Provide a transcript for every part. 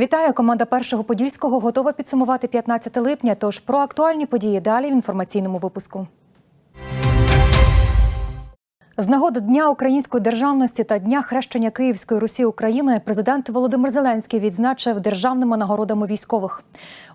Вітаю! Команда першого подільського готова підсумувати 15 липня. Тож про актуальні події далі в інформаційному випуску. З нагоди Дня української державності та Дня хрещення Київської Русі України президент Володимир Зеленський відзначив державними нагородами військових.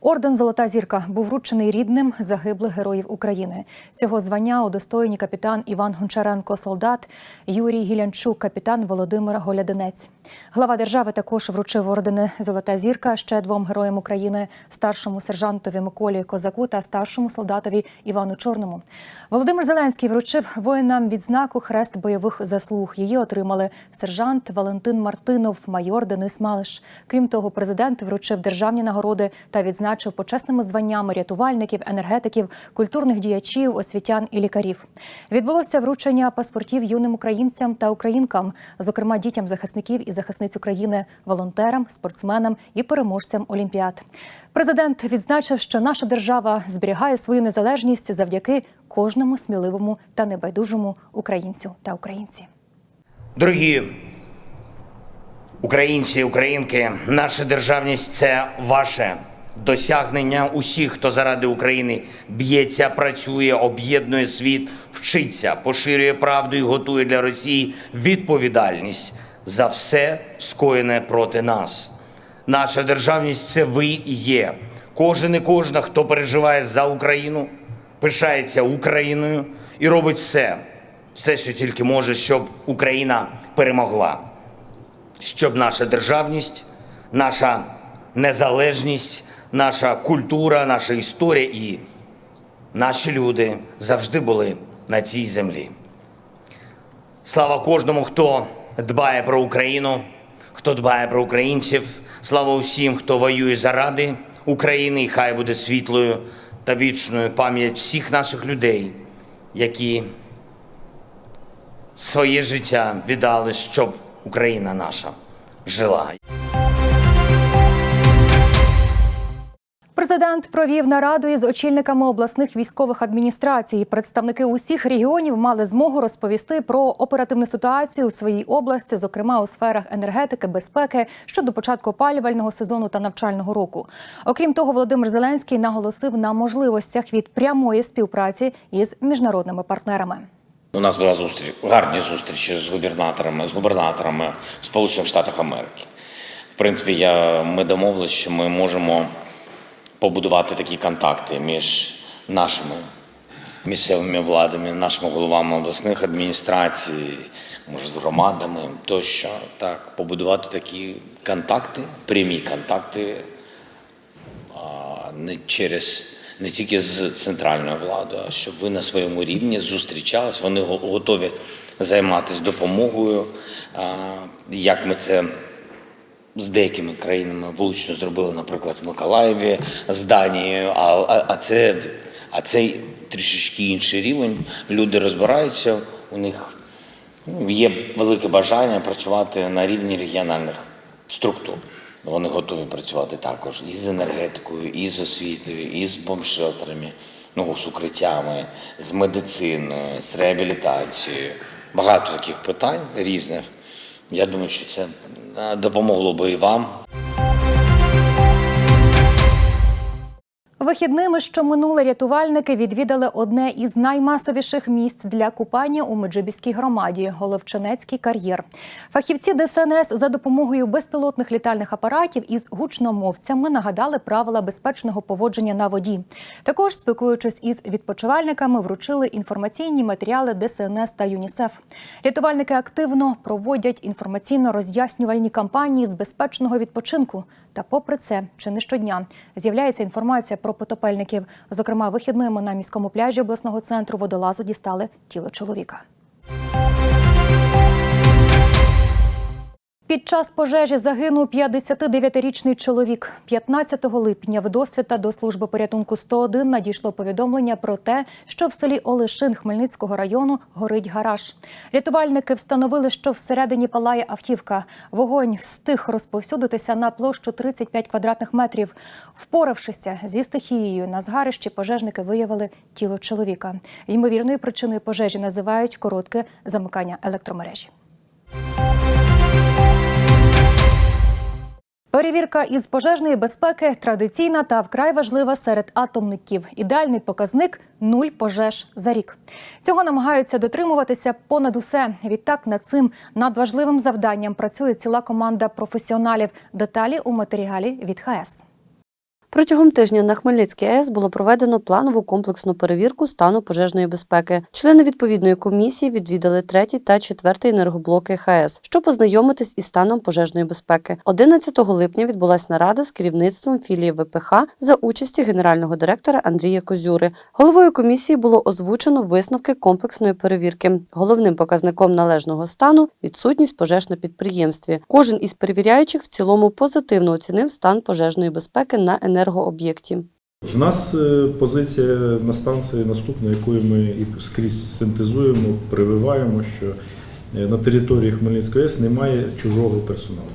Орден Золота зірка був вручений рідним загиблих героїв України. Цього звання удостоєні капітан Іван Гончаренко, солдат Юрій Гілянчук, капітан Володимир Голядинець. Глава держави також вручив ордени Золота зірка ще двом героям України старшому сержантові Миколі Козаку та старшому солдатові Івану Чорному. Володимир Зеленський вручив воїнам відзнаку хрест бойових заслуг. Її отримали сержант Валентин Мартинов, майор Денис Малиш. Крім того, президент вручив державні нагороди та відзначив почесними званнями рятувальників, енергетиків, культурних діячів, освітян і лікарів. Відбулося вручення паспортів юним українцям та українкам, зокрема дітям захисників і захисниць України, волонтерам, спортсменам і переможцям олімпіад. Президент відзначив, що наша держава зберігає свою незалежність завдяки кожному сміливому та небайдужому українцю та українці. Дорогі українці українки, наша державність це ваше досягнення усіх, хто заради України б'ється, працює, об'єднує світ, вчиться, поширює правду і готує для Росії відповідальність за все скоєне проти нас. Наша державність це ви і є. Кожен і кожна, хто переживає за Україну, пишається Україною і робить все, все, що тільки може, щоб Україна перемогла, щоб наша державність, наша незалежність, наша культура, наша історія і наші люди завжди були на цій землі. Слава кожному, хто дбає про Україну, хто дбає про українців. Слава усім, хто воює заради України, і хай буде світлою та вічною пам'ять всіх наших людей, які своє життя віддали, щоб Україна наша жила. Президент провів нараду із очільниками обласних військових адміністрацій. Представники усіх регіонів мали змогу розповісти про оперативну ситуацію у своїй області, зокрема у сферах енергетики, безпеки щодо початку опалювального сезону та навчального року. Окрім того, Володимир Зеленський наголосив на можливостях від прямої співпраці із міжнародними партнерами. У нас була зустріч, гарні зустрічі з губернаторами, з губернаторами Сполучених Штатів Америки. В принципі, я, ми домовилися, що ми можемо побудувати такі контакти між нашими місцевими владами, нашими головами обласних адміністрацій, може, з громадами тощо. Так, побудувати такі контакти, прямі контакти не через не тільки з центральною владою, а щоб ви на своєму рівні зустрічались. Вони готові займатися допомогою. Як ми це з деякими країнами влучно зробили, наприклад, в Миколаєві з Данією, а, а, а це а це трішечки інший рівень. Люди розбираються, у них ну, є велике бажання працювати на рівні регіональних структур. Вони готові працювати також і з енергетикою, і з освітою, і з бомбшелтерами, ну, з укриттями, з медициною, з реабілітацією. Багато таких питань різних. Я думаю, що це е, допомогло би і вам. Вихідними, що минули рятувальники, відвідали одне із наймасовіших місць для купання у Меджибіській громаді Головчинецький кар'єр. Фахівці ДСНС за допомогою безпілотних літальних апаратів із гучномовцями нагадали правила безпечного поводження на воді. Також, спілкуючись із відпочивальниками, вручили інформаційні матеріали ДСНС та ЮНІСЕФ. Рятувальники активно проводять інформаційно-роз'яснювальні кампанії з безпечного відпочинку. Та попри це, чи не щодня з'являється інформація про потопельників. Зокрема, вихідними на міському пляжі обласного центру водолази дістали тіло чоловіка. Під час пожежі загинув 59-річний чоловік. 15 липня в досвіта до служби порятунку 101 надійшло повідомлення про те, що в селі Олешин Хмельницького району горить гараж. Рятувальники встановили, що всередині палає автівка. Вогонь встиг розповсюдитися на площу 35 квадратних метрів. Впоравшися зі стихією на згарищі, пожежники виявили тіло чоловіка. Ймовірною причиною пожежі називають коротке замикання електромережі. Перевірка із пожежної безпеки традиційна та вкрай важлива серед атомників. Ідеальний показник нуль пожеж за рік. Цього намагаються дотримуватися понад усе. Відтак над цим надважливим завданням працює ціла команда професіоналів. Деталі у матеріалі від ХС. Протягом тижня на Хмельницькій АЕС було проведено планову комплексну перевірку стану пожежної безпеки. Члени відповідної комісії відвідали третій та четвертий енергоблоки ХАЕС, щоб познайомитись із станом пожежної безпеки. 11 липня відбулася нарада з керівництвом філії ВПХ за участі генерального директора Андрія Козюри. Головою комісії було озвучено висновки комплексної перевірки. Головним показником належного стану відсутність пожеж на підприємстві. Кожен із перевіряючих в цілому позитивно оцінив стан пожежної безпеки на енергооб'єкті. В нас е, позиція на станції наступна, якою ми скрізь синтезуємо, прививаємо, що е, на території Хмельницької АЕС немає чужого персоналу.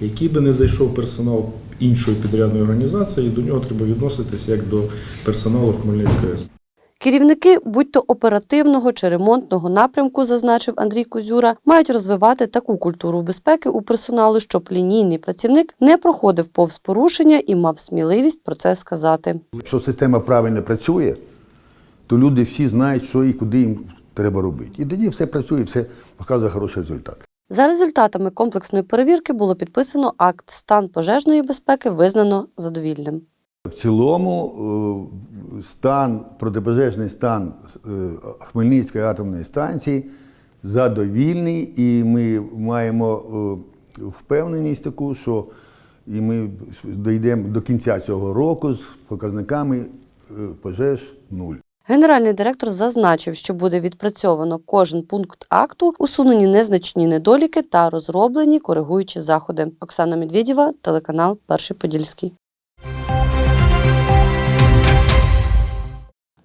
Який би не зайшов персонал іншої підрядної організації, до нього треба відноситися як до персоналу Хмельницької АЕС. Керівники, будь то оперативного чи ремонтного напрямку, зазначив Андрій Козюра, мають розвивати таку культуру безпеки у персоналу, щоб лінійний працівник не проходив повз порушення і мав сміливість про це сказати. Якщо система правильно працює, то люди всі знають, що і куди їм треба робити. І тоді все працює, все показує хороший результат. За результатами комплексної перевірки було підписано акт стан пожежної безпеки визнано задовільним. В цілому е, стан, протипожежний стан е, Хмельницької атомної станції задовільний, і ми маємо е, впевненість таку, що і ми дійдемо до кінця цього року з показниками пожеж нуль. Генеральний директор зазначив, що буде відпрацьовано кожен пункт акту, усунені незначні недоліки та розроблені коригуючі заходи. Оксана Медведєва, телеканал Перший Подільський.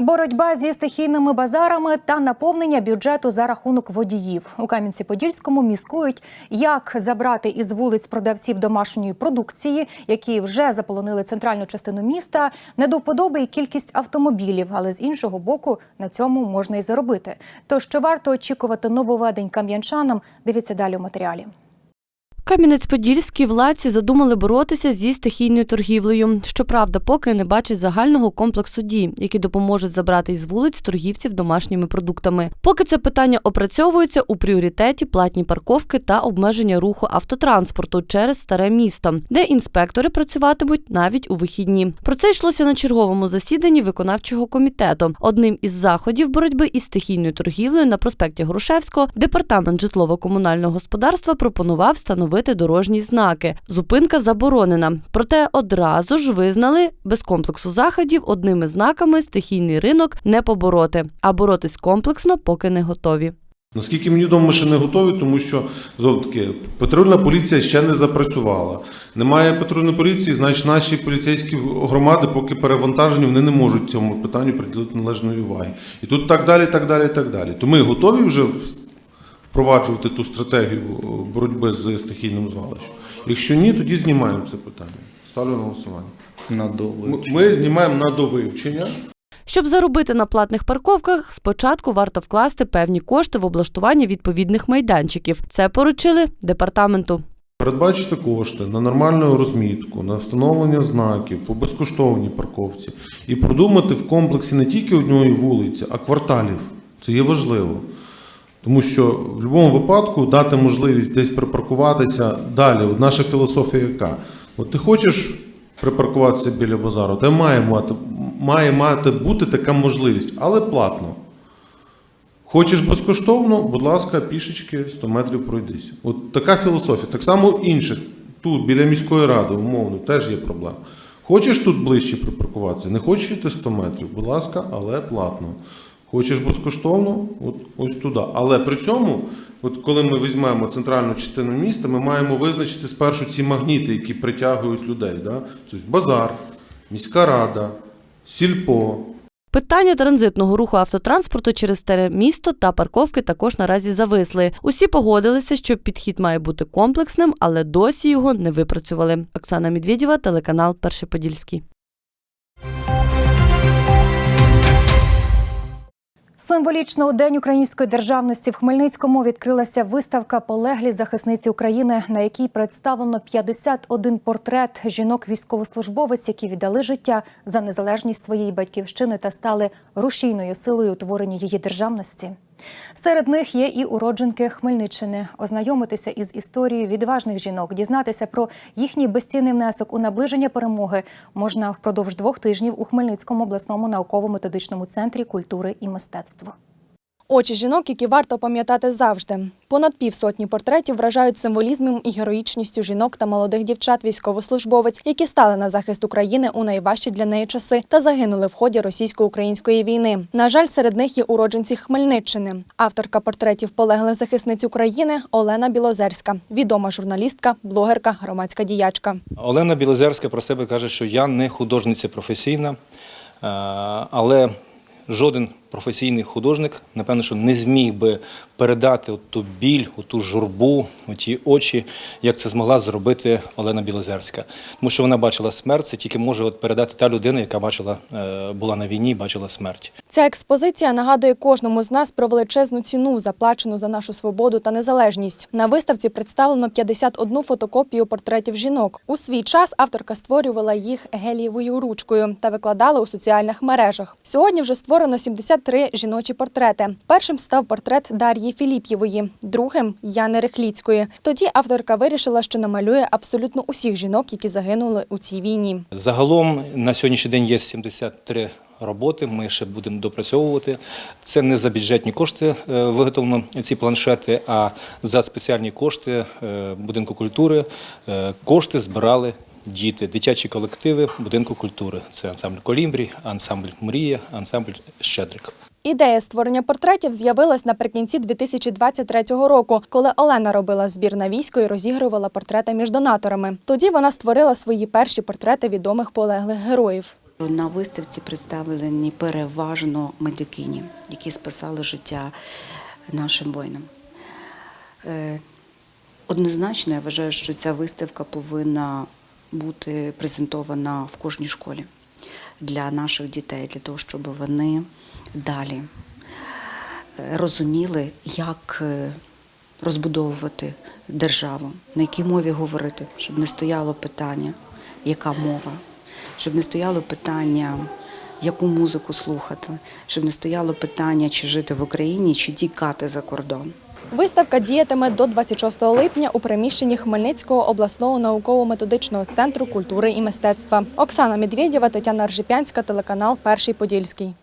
Боротьба зі стихійними базарами та наповнення бюджету за рахунок водіїв у Кам'янці-Подільському міскують, як забрати із вулиць продавців домашньої продукції, які вже заполонили центральну частину міста. Не до вподоби й кількість автомобілів, але з іншого боку на цьому можна й заробити. То що варто очікувати нововведень кам'янчанам? Дивіться далі у матеріалі. Кам'янець-Подільські владці задумали боротися зі стихійною торгівлею. Щоправда, поки не бачать загального комплексу дій, які допоможуть забрати із вулиць торгівців домашніми продуктами. Поки це питання опрацьовується у пріоритеті платні парковки та обмеження руху автотранспорту через старе місто, де інспектори працюватимуть навіть у вихідні. Про це йшлося на черговому засіданні виконавчого комітету. Одним із заходів боротьби із стихійною торгівлею на проспекті Грушевського департамент житлово-комунального господарства пропонував встановити дорожні знаки. Зупинка заборонена. Проте одразу ж визнали без комплексу заходів одними знаками стихійний ринок не побороти, а боротись комплексно поки не готові. Наскільки мені відомо, ми ще не готові, тому що знову таки патрульна поліція ще не запрацювала. Немає патрульної поліції, значить наші поліцейські громади, поки перевантажені, вони не можуть цьому питанню приділити належної уваги. І тут так далі, так далі, так далі. То ми готові вже впроваджувати ту стратегію боротьби з стихійним звалищем. Якщо ні, тоді знімаємо це питання. Ставлю на голосування. на Ми, ми знімаємо на довивчення. Щоб заробити на платних парковках, спочатку варто вкласти певні кошти в облаштування відповідних майданчиків. Це поручили департаменту. Передбачити кошти на нормальну розмітку, на встановлення знаків по безкоштовній парковці і продумати в комплексі не тільки однієї вулиці, а кварталів. Це є важливо. Тому що в будь-якому випадку дати можливість десь припаркуватися далі. От наша філософія яка? От ти хочеш припаркуватися біля базару, де має мати, має мати бути така можливість, але платно. Хочеш безкоштовно, будь ласка, пішечки 100 метрів пройдись. От така філософія. Так само інших. Тут, біля міської ради, умовно, теж є проблема. Хочеш тут ближче припаркуватися, не хочеш йти 100 метрів, будь ласка, але платно. Хочеш безкоштовно, от ось туди. Але при цьому, от коли ми візьмемо центральну частину міста, ми маємо визначити спершу ці магніти, які притягують людей. Да? Тобто базар, міська рада, сільпо, Питання транзитного руху автотранспорту через старе місто та парковки також наразі зависли. Усі погодилися, що підхід має бути комплексним, але досі його не випрацювали. Оксана Медведєва, телеканал Перший Подільський. Символічно у День української державності в Хмельницькому відкрилася виставка Полеглі захисниці України, на якій представлено 51 портрет жінок-військовослужбовець, які віддали життя за незалежність своєї батьківщини та стали рушійною силою утворення її державності. Серед них є і уродженки Хмельниччини. Ознайомитися із історією відважних жінок, дізнатися про їхній безцінний внесок у наближення перемоги можна впродовж двох тижнів у Хмельницькому обласному науково-методичному центрі культури і мистецтва. Очі жінок, які варто пам'ятати завжди. Понад півсотні портретів вражають символізмом і героїчністю жінок та молодих дівчат військовослужбовець, які стали на захист України у найважчі для неї часи та загинули в ході російсько-української війни. На жаль, серед них є уродженці Хмельниччини. Авторка портретів полеглих захисниць України Олена Білозерська, відома журналістка, блогерка, громадська діячка. Олена Білозерська про себе каже, що я не художниця професійна, е, але жоден професійний художник, напевно, що не зміг би передати ту біль, ту журбу, ті очі, як це змогла зробити Олена Білозерська. Тому що вона бачила смерть, це тільки може передати та людина, яка бачила, е, була на війні і бачила смерть. Ця експозиція нагадує кожному з нас про величезну ціну, заплачену за нашу свободу та незалежність. На виставці представлено 51 фотокопію портретів жінок. У свій час авторка створювала їх гелієвою ручкою та викладала у соціальних мережах. Сьогодні вже створено 73 жіночі портрети. Першим став портрет Дар'ї Філіп'євої, другим Яни Рихліцької. Тоді авторка вирішила, що намалює абсолютно усіх жінок, які загинули у цій війні. Загалом на сьогоднішній день є 73 роботи. Ми ще будемо допрацьовувати. Це не за бюджетні кошти е, виготовлено ці планшети, а за спеціальні кошти е, будинку культури. Е, Кошти збирали. Діти, дитячі колективи будинку культури. Це ансамбль Колімбрій, ансамбль Мрія, ансамбль Щедрик. Ідея створення портретів з'явилась наприкінці 2023 року, коли Олена робила збір на військо і розігрувала портрети між донаторами. Тоді вона створила свої перші портрети відомих полеглих героїв. На виставці представлені переважно медикині, які спасали життя нашим воїнам. Е, Однозначно, я вважаю, що ця виставка повинна бути презентована в кожній школі для наших дітей, для того, щоб вони далі е, розуміли, як е, розбудовувати державу, на якій мові говорити, щоб не стояло питання, яка мова, щоб не стояло питання, яку музику слухати, щоб не стояло питання, чи жити в Україні, чи тікати за кордон. Виставка діятиме до 26 липня у приміщенні Хмельницького обласного науково-методичного центру культури і мистецтва. Оксана Медведєва, Тетяна Ржипянська, телеканал Перший Подільський.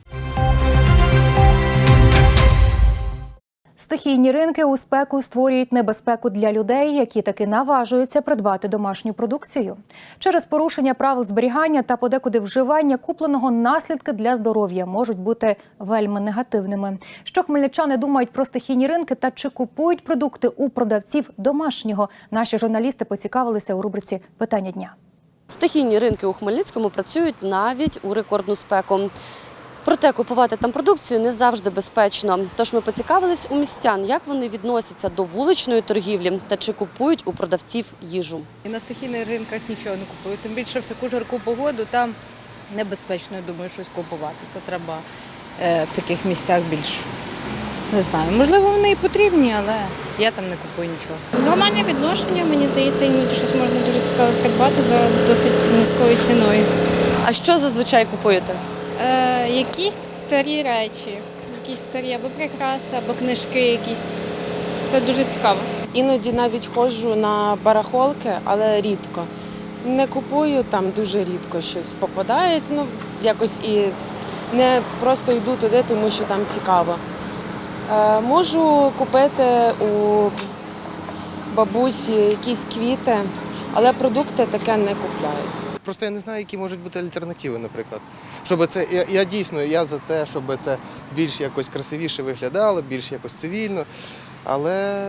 Стихійні ринки у спеку створюють небезпеку для людей, які таки наважуються придбати домашню продукцію. Через порушення правил зберігання та подекуди вживання купленого наслідки для здоров'я можуть бути вельми негативними. Що хмельничани думають про стихійні ринки та чи купують продукти у продавців домашнього? Наші журналісти поцікавилися у рубриці Питання дня. Стихійні ринки у Хмельницькому працюють навіть у рекордну спеку. Проте купувати там продукцію не завжди безпечно. Тож ми поцікавились у містян, як вони відносяться до вуличної торгівлі та чи купують у продавців їжу. І на стихійних ринках нічого не купую. Тим більше в таку жарку погоду там небезпечно, я думаю, щось купувати. Це треба е, в таких місцях більш. Не знаю. Можливо, вони і потрібні, але я там не купую нічого. Нормальне відношення, мені здається, іноді щось можна дуже цікаве придбати за досить низькою ціною. А що зазвичай купуєте? Е, якісь старі речі, якісь старі або прикраси, або книжки якісь. Це дуже цікаво. Іноді навіть ходжу на барахолки, але рідко. Не купую там дуже рідко щось попадається. Ну якось і не просто йду туди, тому що там цікаво. Е, можу купити у бабусі якісь квіти, але продукти таке не купляю. Просто я не знаю, які можуть бути альтернативи, наприклад. Щоб це я, я дійсно я за те, щоб це більш якось красивіше виглядало, більш якось цивільно. Але,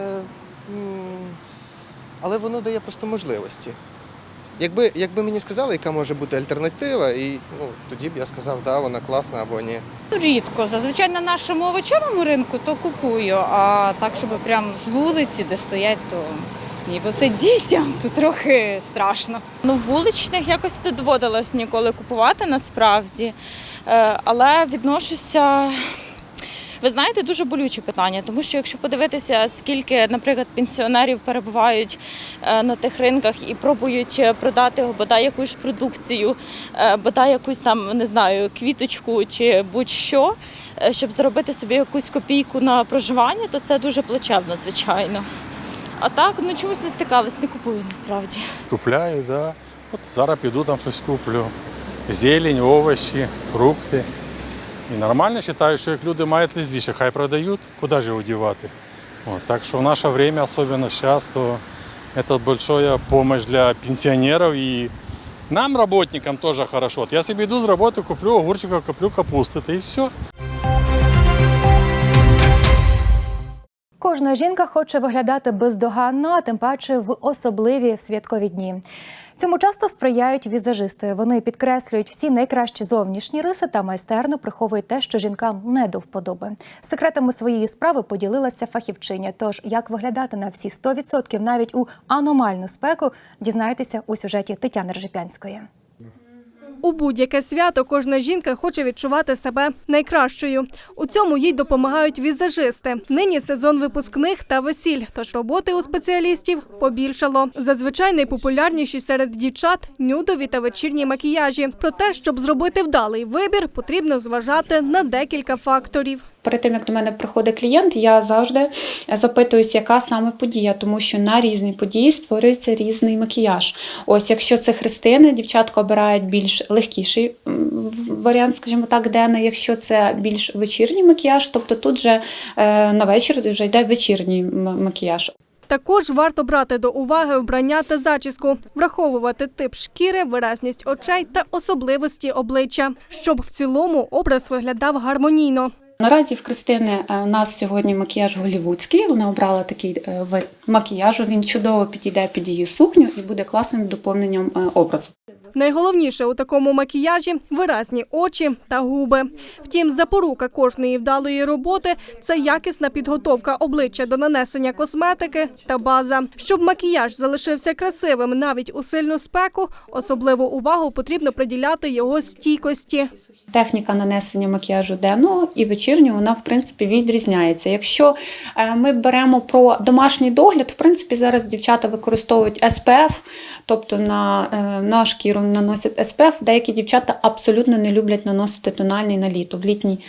але воно дає просто можливості. Якби, якби мені сказали, яка може бути альтернатива, і ну, тоді б я сказав, да, вона класна або ні. Рідко. Зазвичай на нашому овочевому ринку то купую, а так, щоб прям з вулиці, де стоять, то ні, бо це дітям, то трохи страшно. Ну, вуличних якось не доводилось ніколи купувати насправді. Е, але відношуся Ви знаєте, дуже болюче питання, тому що якщо подивитися, скільки, наприклад, пенсіонерів перебувають е, на тих ринках і пробують продати бодай якусь продукцію, е, бодай якусь там не знаю, квіточку чи будь-що, щоб заробити собі якусь копійку на проживання, то це дуже плачевно, звичайно. А так, ну чомусь не стикалась, не купую насправді. Купляю, да. От зараз піду там щось куплю. Зелень, овочі, фрукти. І нормально вважаю, що як люди мають лізліше, хай продають, куди ж його дівати. От, так що в наше время, особливо зараз, то це большая помощь для пенсіонерів і нам, работникам, теж. От я собі йду з роботи, куплю огурчиків, куплю капусти, та і все. Кожна жінка хоче виглядати бездоганно, а тим паче в особливі святкові дні. Цьому часто сприяють візажисти. Вони підкреслюють всі найкращі зовнішні риси та майстерно приховують те, що жінкам не до вподоби. Секретами своєї справи поділилася фахівчиня. Тож як виглядати на всі 100% навіть у аномальну спеку, дізнайтеся у сюжеті Тетяни Ржепянської. У будь-яке свято кожна жінка хоче відчувати себе найкращою. У цьому їй допомагають візажисти. Нині сезон випускних та весіль, тож роботи у спеціалістів побільшало. Зазвичай найпопулярніші серед дівчат нюдові та вечірні макіяжі. Проте, щоб зробити вдалий вибір, потрібно зважати на декілька факторів. Перед тим як до мене приходить клієнт, я завжди запитуюсь, яка саме подія, тому що на різні події створюється різний макіяж. Ось, якщо це хрестини, дівчатка обирають більш легкіший варіант, скажімо так, денний. Якщо це більш вечірній макіяж, тобто тут же е, на вечір вже йде вечірній макіяж. Також варто брати до уваги вбрання та зачіску, враховувати тип шкіри, виразність очей та особливості обличчя, щоб в цілому образ виглядав гармонійно. Наразі в Кристини е, у нас сьогодні макіяж голівудський. Вона обрала такий макіяж, вид макіяжу. Він чудово підійде під її сукню і буде класним доповненням е, образу. Найголовніше у такому макіяжі виразні очі та губи. Втім, запорука кожної вдалої роботи це якісна підготовка обличчя до нанесення косметики та база. Щоб макіяж залишився красивим навіть у сильну спеку, особливу увагу потрібно приділяти його стійкості. Техніка нанесення макіяжу денного і вечірнього вона в принципі відрізняється. Якщо е, ми беремо про домашній догляд, в принципі зараз дівчата використовують SPF, тобто на, е, на шкіру наносять СПФ. Деякі дівчата абсолютно не люблять наносити тональний на літо в літній.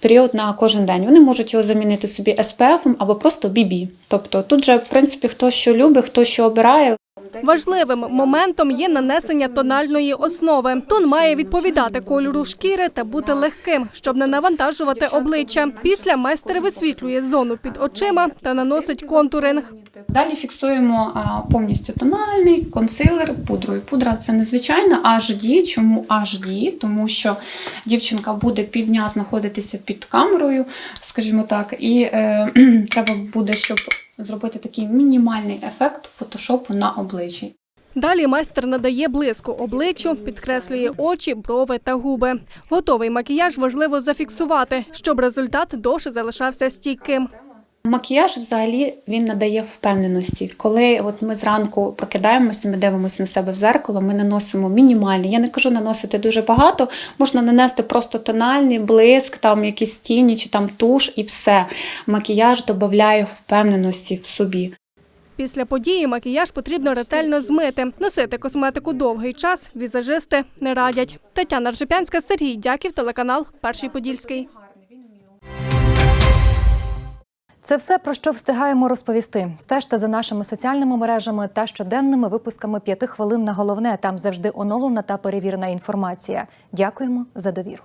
Період на кожен день вони можуть його замінити собі СПФ або просто BB. Тобто тут же, в принципі, хто що любить, хто що обирає. Важливим моментом є нанесення тональної основи. Тон має відповідати кольору шкіри та бути легким, щоб не навантажувати обличчя. Після майстер висвітлює зону під очима та наносить контуринг. Далі фіксуємо повністю тональний консилер пудрою. Пудра це незвичайна HD. Чому HD? Тому що дівчинка буде півдня знаходитися під камерою, скажімо так, і е, треба буде, щоб зробити такий мінімальний ефект фотошопу на обличчі. Далі майстер надає блиску обличчю, підкреслює очі, брови та губи. Готовий макіяж важливо зафіксувати, щоб результат довше залишався стійким. Макіяж взагалі він надає впевненості. Коли от ми зранку прокидаємося, ми дивимося на себе в зеркало, ми наносимо мінімальні. Я не кажу наносити дуже багато, можна нанести просто тональний блиск, там якісь тіні чи там туш, і все. Макіяж додає впевненості в собі. Після події макіяж потрібно ретельно змити. Носити косметику довгий час візажисти не радять. Тетяна Ржепянська, Сергій Дяків, телеканал Перший Подільський. Це все про що встигаємо розповісти. Стежте за нашими соціальними мережами та щоденними випусками п'яти хвилин на головне. Там завжди оновлена та перевірена інформація. Дякуємо за довіру.